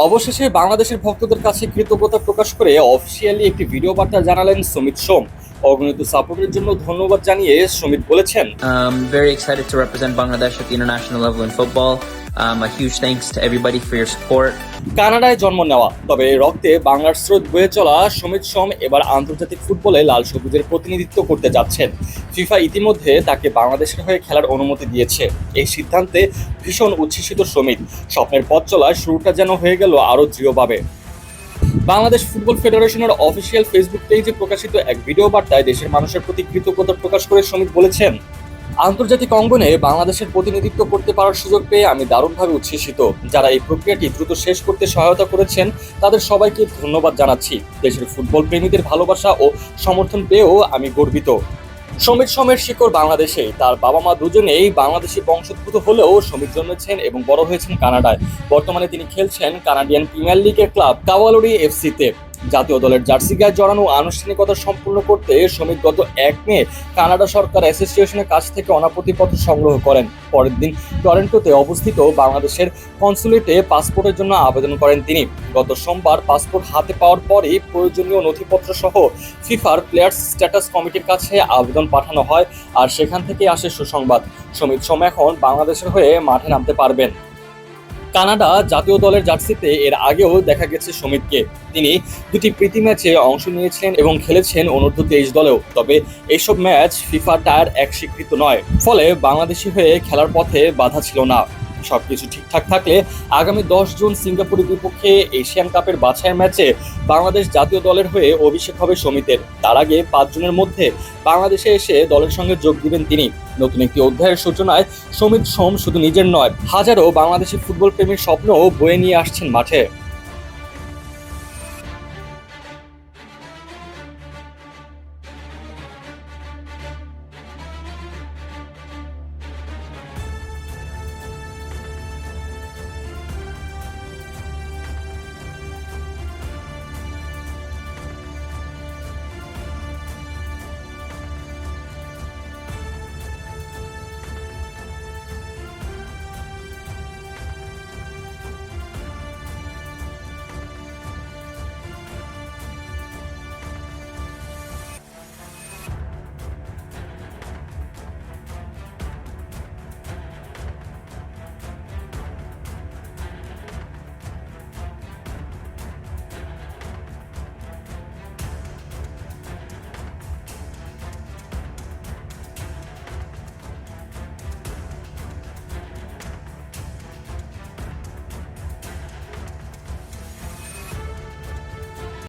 অবশেষে বাংলাদেশের ভক্তদের কাছে কৃতজ্ঞতা প্রকাশ করে অফিসিয়ালি একটি ভিডিও বার্তা জানালেন সুমিত সোম অগণিত সাপোর্টের জন্য ধন্যবাদ জানিয়ে সুমিত বলেছেন Um, very excited to represent Bangladesh at the international level in football. Um. কানাডায় জন্ম নেওয়া, তবে রক্তে বাংলার স্রোত বয়ে চলা সুমিত সোম এবার আন্তর্জাতিক ফুটবলে লাল সবুজের প্রতিনিধিত্ব করতে যাচ্ছেন। ফিফা ইতিমধ্যে তাকে বাংলাদেশের হয়ে খেলার অনুমতি দিয়েছে। এই সিদ্ধান্তে ভীষণ উচ্ছ্বসিত সুমিত। স্বপ্নের পথ চলায় শুরুটা যেন হয়ে গেল আরও দৃঢ়ভাবে। বাংলাদেশ ফুটবল ফেডারেশনের অফিসিয়াল ফেসবুক পেজে প্রকাশিত এক ভিডিও বার্তায় দেশের মানুষের প্রতি কৃতজ্ঞতা প্রকাশ করে সুমিত বলেছেন আন্তর্জাতিক অঙ্গনে বাংলাদেশের প্রতিনিধিত্ব করতে পারার সুযোগ পেয়ে আমি দারুণভাবে উচ্ছ্বসিত। যারা এই প্রক্রিয়াটি দ্রুত শেষ করতে সহায়তা করেছেন, তাদের সবাইকে ধন্যবাদ জানাচ্ছি। দেশের ফুটবল প্রেমীদের ভালোবাসা ও সমর্থন পেয়েও আমি গর্বিত। সমীর সমের শিকড় বাংলাদেশে। তার বাবা মা দুজনেই বাংলাদেশি বংশোদ্ভূত হলেও সমীর জন্মেছেন এবং বড় হয়েছেন কানাডায়। বর্তমানে তিনি খেলছেন কানাডিয়ান প্রিমিয়ার লিগের ক্লাব কাওয়ালরি এফসিতে। জাতীয় দলের জার্সি গায়ে জড়ানো আনুষ্ঠানিকতা সম্পূর্ণ করতে সমীর গত এক মে কানাডা সরকার অ্যাসোসিয়েশনের কাছ থেকে অনাপত্তিপত্র সংগ্রহ করেন। পরের দিন টরেন্টোতে অবস্থিত বাংলাদেশের কনসুলেটে পাসপোর্টের জন্য আবেদন করেন তিনি। গত সোমবার পাসপোর্ট হাতে পাওয়ার পরই প্রয়োজনীয় নথিপত্র সহ ফিফার প্লেয়ার্স স্ট্যাটাস কমিটির কাছে আবেদন পাঠানো হয় আর সেখান থেকে আসে সুসংবাদ। সমিত সোম এখন বাংলাদেশের হয়ে মাঠে নামতে পারবেন। কানাডা জাতীয় দলের জার্সিতে এর আগেও দেখা গেছে সমিতকে তিনি দুটি প্রীতি ম্যাচে অংশ নিয়েছেন এবং খেলেছেন অনূর্ধ্ব তেইশ দলেও। তবে এইসব ম্যাচ ফিফা টায়ার এক স্বীকৃত নয়। ফলে বাংলাদেশি হয়ে খেলার পথে বাধা ছিল না। সবকিছু ঠিকঠাক থাকলে আগামী দশ জুন সিঙ্গাপুরের বিপক্ষে এশিয়ান কাপের বাছাই ম্যাচে বাংলাদেশ জাতীয় দলের হয়ে অভিষেক হবে সমিতের। তার আগে পাঁচ জুনের মধ্যে বাংলাদেশে এসে দলের সঙ্গে যোগ দিবেন তিনি। নতুন একটি অধ্যায়ের সূচনায় সমিত সোম শুধু নিজের নয়, হাজারো বাংলাদেশি ফুটবল প্রেমীর স্বপ্নও বয়ে নিয়ে আসছেন মাঠে।